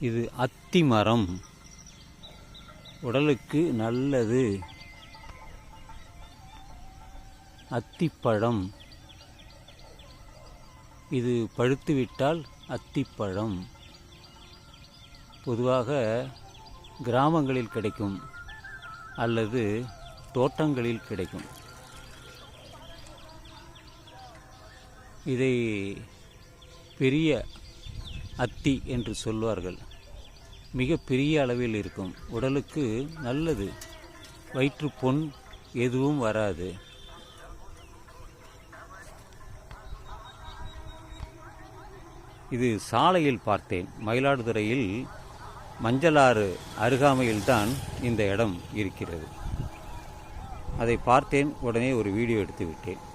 இது அத்தி மரம் உடலுக்கு நல்லது. அத்திப்பழம். இது பழுத்துவிட்டால் அத்திப்பழம். பொதுவாக கிராமங்களில் கிடைக்கும் அல்லது தோட்டங்களில் கிடைக்கும். இதை பெரிய அத்தி என்று சொல்வார்கள். மிக பெரிய அளவில் இருக்கும். உடலுக்கு நல்லது. வயிற்று பொன் எதுவும் வராது. இது சாலையில் பார்த்தேன். மயிலாடுதுறையில் மஞ்சளாறு அருகாமையில்தான் இந்த இடம் இருக்கிறது. அதை பார்த்தேன். உடனே ஒரு வீடியோ எடுத்து விட்டேன்